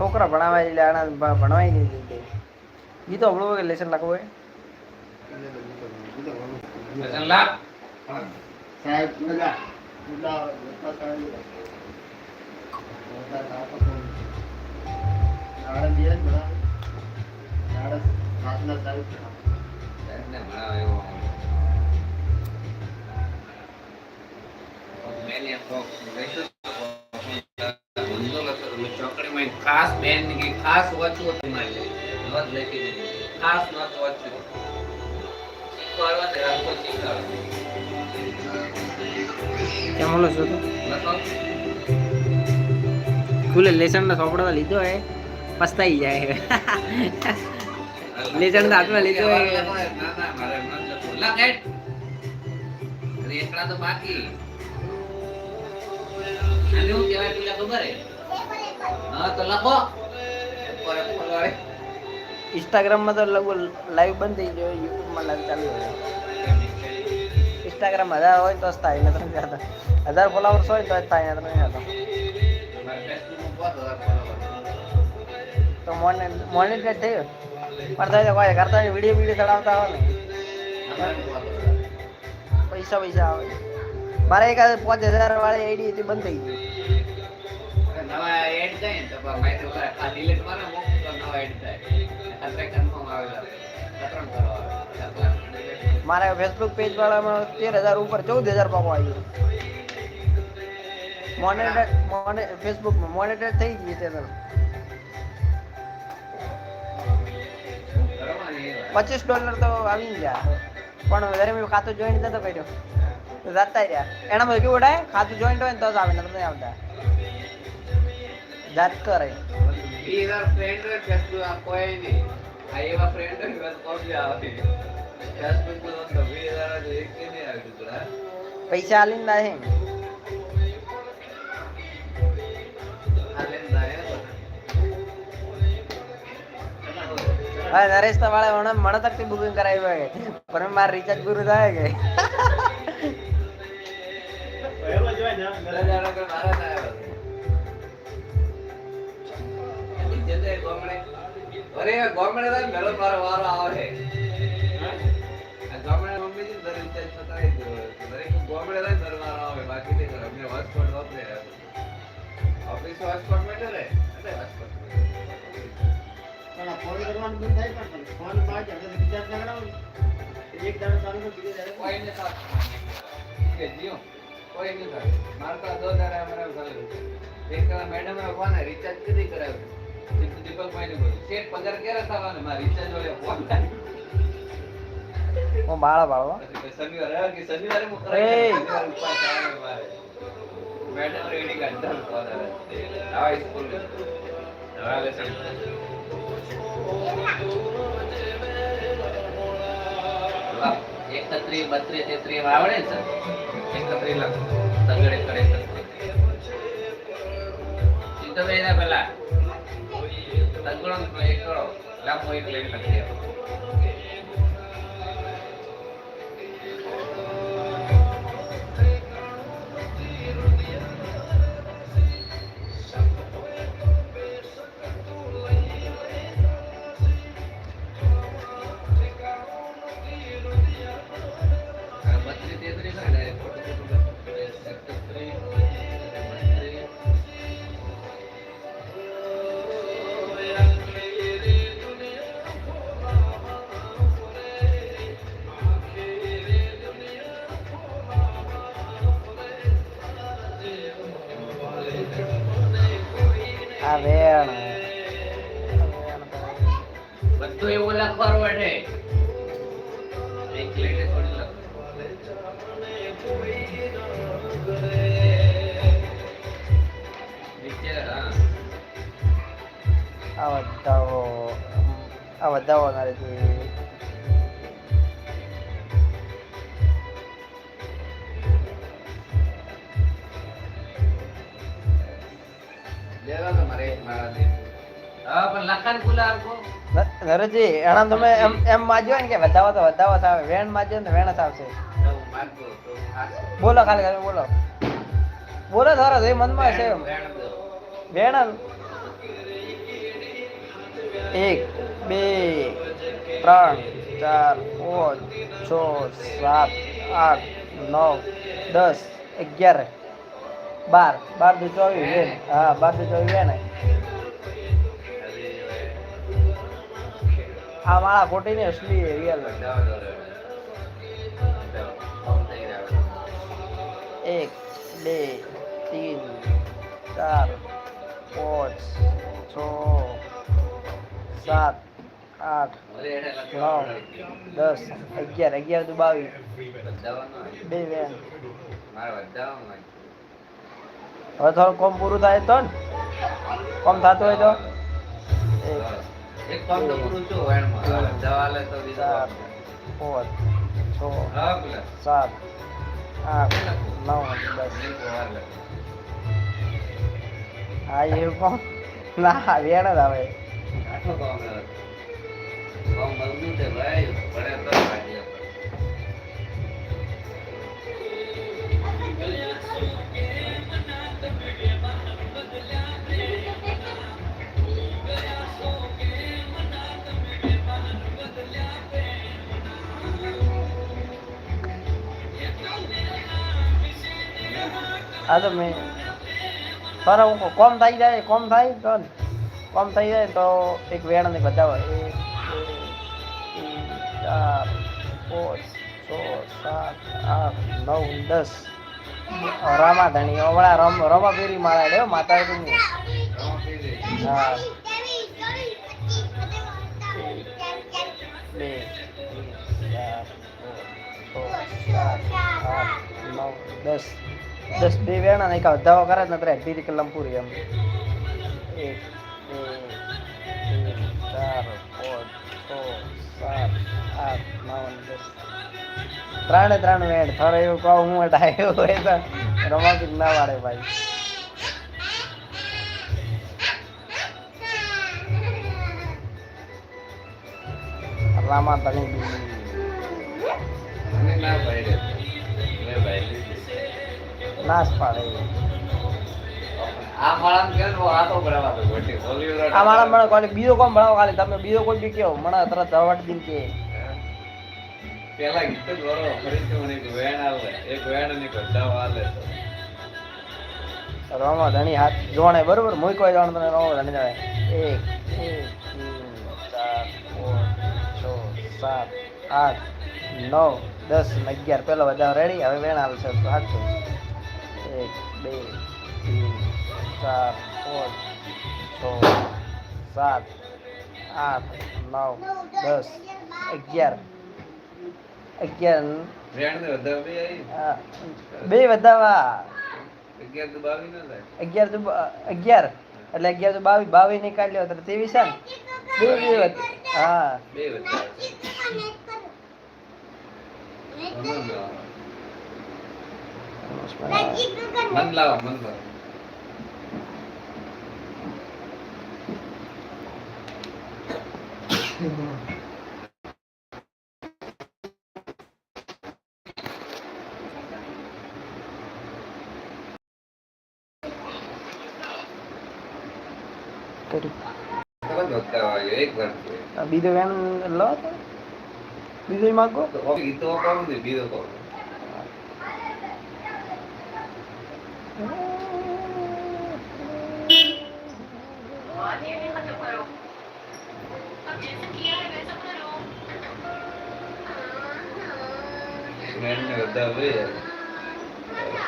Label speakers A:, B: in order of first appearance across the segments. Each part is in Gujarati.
A: છોકરા ભણાવાય એટલે આના ભણવાય નહીં જોઈએ ઈ તો હમણાં વગર લેસન લખવું
B: બધા. બધા બધા સાહેબ
C: ખાસ બેન કે ખાસ વાંચવું હતું મારે નોંધ લખી દીધી ખાસ નોંધ વાંચવું શીખવાડવા ને રાખો
A: કેમ બોલો નો લીધો હે. પસ્તાઈ જાય લેસન હાથમાં લીધો હે.
C: ના ના મારે ન લખ તો બાકી. આને હું કહેવાય પેલા ખબર હે? હા તો લખો. ઉપર ઉપર
A: ઇન્સ્ટાગ્રામમાં તો લગભગ લાઈવ બંધ થઈ ગયો યુટ્યુબમાં લાઈવ ચાલુ હોય. ઇન્સ્ટાગ્રામ હજાર હોય તો જ થાય ને નથી જતા હજાર ફોલોવર્સ હોય તો જ થાય ને નથી
C: જતા.
A: તો મોને મોનિટાઈઝ થયું. પણ થાય તો કોઈ કરતા વીડિયો વીડિયો ચડાવતા હોય ને. પૈસા પૈસા આવે. મારે એક પાંચ હજાર વાળી આઈડી હતી બંધ થઈ ગઈ.
C: નવા એડ થાય ને તો બા માહિતી આ delete મારે મોકલો તો નવા એડ થાય. અત્યારે confirm આવેલા. ખતરમ કરો આવે. delete.
A: ફેસબુક પેજ વાળામાં તેર હજાર ઉપર ચૌદ હજાર પાકો આવ્યું મોનેટાઈઝ મોને ફેસબુકમાં મોનેટાઈઝ થઈ ગઈ ચેનલ
C: ને.
A: પચીસ ડોલર તો આવી ગયા. પણ જ્યારે મેં ખાતું જોઈન્ટ નતો કર્યો જતા રહ્યા. એનામાં કેવું થાય ખાતું જોઈન્ટ હોય ને તો જ આવે નકર નહીં આવતા. જાત કરે.
C: એવા friend હોય Facebook આ કોઈ નહીં. આ એવા friend હોય બસ કોણ આવે. Facebook તો તો વીસ હજાર જ એક કે નહીં આવ્યું તું?
A: પૈસા આલીને ના હે? નરેશ તમારે મને મને તકતી બુકિંગ કરાવી હોય. પણ મારે રિચાર્જ પૂરું થાય કે?
C: Recharge પતાવી દીધું હોય. દરેક ગોમડે થાય ને દર વારો આવે. બાકી નહીં કરે. અમને hotspot વાપરે. Office hotspot મળ્યો ને? એટલે hotspot મળ્યો.
B: પણ ફોન કરવાનું બંધ થાય પણ ફોનમાં જ આપણે રિચાર્જ ના કરાવો ને, એક દાડો ચાલુ બીજે દાડે
C: કોઈને સાથ કે જીઓ કોઈ નહીં થાય મારે તો આ દો દાડા અમારે ચાલે. એક મેડમ ફોન રિચાર્જ કદી કરાવ્યું
A: હું બાળા બાળવા
C: એકત્રી બત્રી તેત્રી આવડે સર એકત્રી લખ. તગડે કરે ઈ એના પેલા. તગડો ને એક કરો લાંબો એક લઈને લખી આપો. લખવાનું બેઠે એક લઈને થોડી લખ નીચે હા
A: આ વધાવો મારે જોઈએ.
C: લેવા તો મારે હા પણ લખાણ ખુલ્લા આપો.
A: નરજી એના તમે એમ એમ માજ્યો ને કે વધાવો તો વધાવો થાવે વેણ માજ્યો ને વેણ જ આવશે. બોલો ખાલી ખાલી, બોલો. બોલો સારા, એ મનમાં છે
C: વેણ
A: એક, બે, ત્રણ, ચાર, પાંચ, છ, સાત, આઠ, નવ, દસ, અગિયાર. બાર. બાર દુ ચોવીસ હા, બાર દુ ચોવીસ, વેણ. આ માળા ખોટી ને અસલી રિયલ. એક, બે તીન ચાર, પાંચ, છ, સાત, આઠ, નવ. દસ, અગિયાર અગિયાર તો બાવીસ બે
C: હોય.
A: હવે થોડું કોમ પૂરું થાય તો ને કોમ થતું હોય તો એક
C: એક તો પૂરું છું વેણમાં. હવે તો બીજું
A: પાંચ છ. સાત. આઠ. નવ. દસ. હા ના વેણ જ આવે.
C: આટલું કામ નથી. કામ છે ભાઈ. ભણે તો
A: હા તો મેં સર હું કોમ થઈ જાય, કોમ થાય, તો કોમ થઈ જાય તો એક વેણ ને બધા એક, બે, ત્રણ, ચાર, પાંચ, છ, સાત, આઠ, નવ, દસ. રામા ધણી હમણાં રમ રમા પેરી મારા લ્યો માતા. હા ચાર છ નવ, દસ. દસ બે વેણા ને એકા વધાવો કરે ને ત્યારે અઢી કલમ પૂરી એમ. એક ચાર, પાંચ, છ, સાત નવ ત્રણે ત્રણ વેણ. થરે એવું કહું, હું હટાયો હોય તો રમાપીર ના વાળે ભાઈ. રામા તણી
C: ના પાડે.
A: નાશ પાડે.
C: આ માળામાં કેમ બહુ હાથો ભરાવા તો ખોટી. ઓલી ઓલા
A: આ મારા મને કોઈને બીજો કોણ ભણાવો ખાલી. તમે બીજો કોઈ બી કેવો મને તરત દવાટ દિન કે.
C: પેલા ગીત જ વરો ફરીથી મને આવે
A: ધણી હાથ જોણે. બરોબર? મુઈ કોઈ જોણ તને રમા ધણી જાય એક ત્રણ ચાર પાંચ છ સાત આઠ નવ દસ અગિયાર. પેલો બધા રેડી હવે વેણ આવે છે. સાચું એક બે ત્રણ ચાર પાંચ છ સાત આઠ નવ દસ અગિયાર. અગિયાર
C: વેણ ને વધાવો બે
A: વધાવા.
C: અગિયાર તો બાવી ના થાય.
A: અગિયાર એટલે અગિયાર તો બાવીસ બાવીસ નીકાળ્યો તો ત્રેવીસ છે ને બે બે વધ- હા.
C: બે વધાવો મન લાવો મન લાવો
A: બીજો વેન લો તો. બીજો માગો?
C: ગીતો કોણ બીજો કોણ વેણ ને વધાવો બે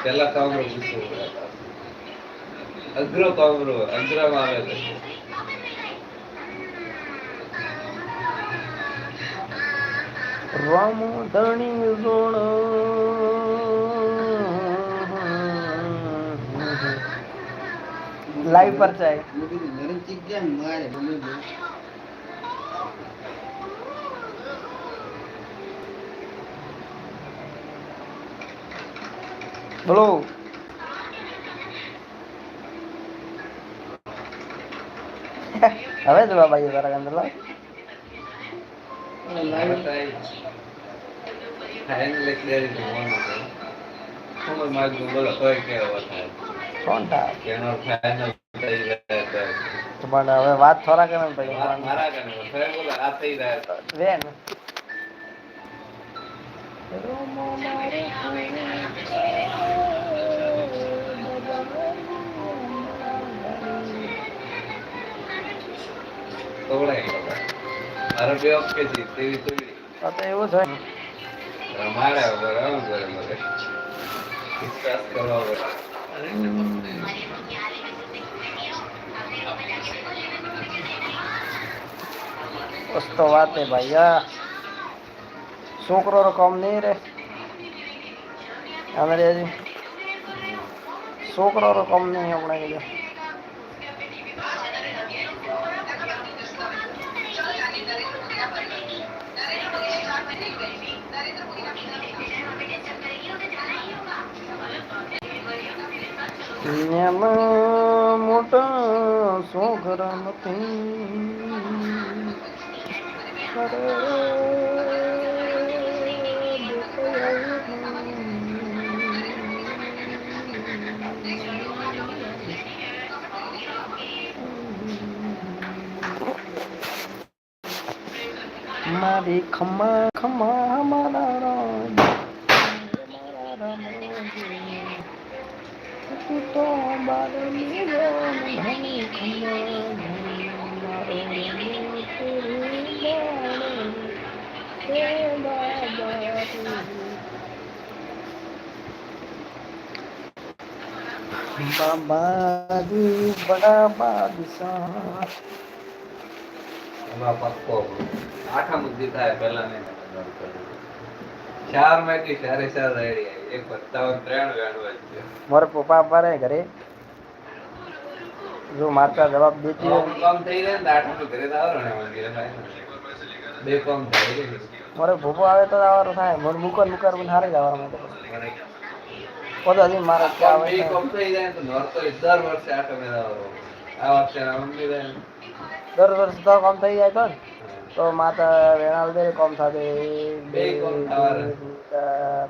C: પેલા કામરો અઘરો કામરો અઘરામાં આવે
A: રામ ધણી ગુણ લાઈવ પર છે. બોલો. હવે જવાબ આવી તારા અંદર લાવ કોણ
C: ફાઇનલ થઈ
A: પણ હવે વાત થોડા કરે ને
C: ભાઈ મારા કને ફેર બોલો આ થઈ રહ્યા તો
A: વેન.
C: તોડાઈ ગયો મારો બે ઓકે છે તેવી તોડી
A: તો તો એવું થાય
C: મારે વગર આવું કરે મગર વિશ્વાસ કરવા વગર
A: બસ તો વાત હે ભાઈ આ છોકરો નો કામ નહીં રે અંગ્રેજી છોકરો નો કામ નહીં આપણે કીધું એમાં મોટા છોકરા નથી મારી ખમા ખમા મારા રામ મારા રામ તું તો મારો મેરો ધણી ખમા ધણી મારો રામ તેરી બાણે હે બાબા બાબા બડા બાદશાહ
C: એમાં પક્કો આઠા મુદ્દી થાય પહેલા નહીં ચારમાંથી ચારે ચાર રેડી આવી. એક પત્તાવન ત્રણ વેણવા
A: મારા પપ્પા પારે ઘરે. જો માતા જવાબ દેતી હોય.
C: કામ કામ થઈ જાય ને તો ઘરે તો આવો ને મંદિરે બે કામ થાય.
A: મારે ભૂપો આવે તો આવવાનું થાય. મને મુકર મુકર મને હારે જ આવવાનું માટે મારા ત્યાં આવે
C: થઈ જાય તો નોરતો દર વર્ષે આઠમે દાવાનો. આ વર્ષે ના મમ્મી જાય
A: દર વર્ષ તો કામ થઈ જાય તો તો માતા વેણાલ દે કામ થાતે
C: બે કોમ થવાના.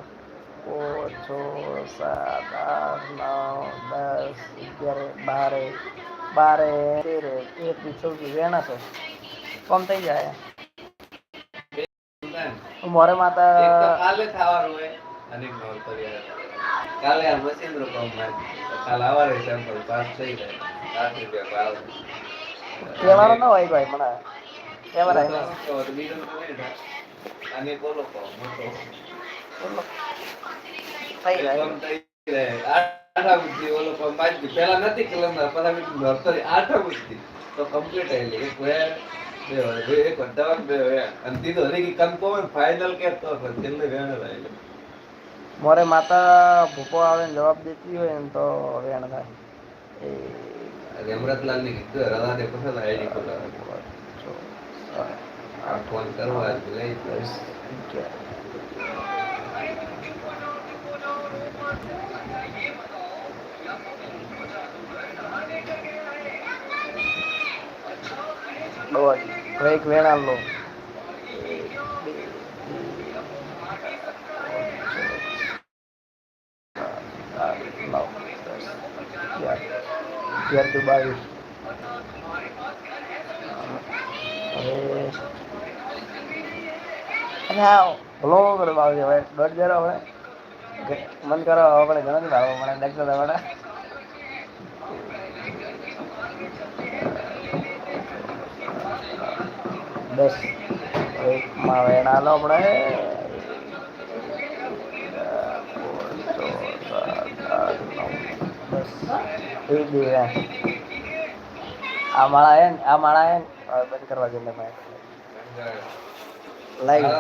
A: ઓછો સાત આઠ નવ દસ અગિયાર બારે બારે તેર એકવીસ ચોવીસ વેણા છે કોમ થઈ જાય. મોરે માતા
C: કાલે થવાનું હોય અને રહ્યા. કાલે આ મશીનનું કામમાં કાલે આવારે સેમ્પલ પાસ થઈ જાય સાત રૂપિયા ભાવ
A: કહેવાનો ન હોય કોઈ મને કેવા રહે
C: તો તો બીજો. અને બોલો કહો, મોટો. કામ થઈ જાય. આઠા બુદ્ધિ ઓલો કામ પાંચ દી. પહેલા નથી કલમદાર, પછી મેં. આઠા બુદ્ધિ. તો કમ્પ્લીટ આયેલી. એક વે, બે વે, બે એક વધારે બે વે. અને તીધો હરી કે confirm final કે તો છેલ્લે વેણ આયેલી.
A: મોરે માતા ભૂપો આવે ને જવાબ દેતી હોય ને તો હવે એને થાય. એ
C: આજે અમૃતલાલને કીધું, રાધા ને પસંદ ID ખોલાવો. આ ફોન કરવા લઈ
A: તો એક વેણા લો એક, બે, ત્રણ, ચાર, પાંચ, છ, સાત, આઠ, નવ, દસ, અગિયાર. અગિયાર દુ બાવીસ. અને આ ભલો કરે ભાવ છે હવે દોઢ જરો હવે મન કરો હવે આપણે ઘણો ભાવ મને ડગતો આપણે દસ. એકમાં વેણા લો આપણે. એક આ માળા હે આ માળા હે બંધ કરવા ભાઈ. લાઈવ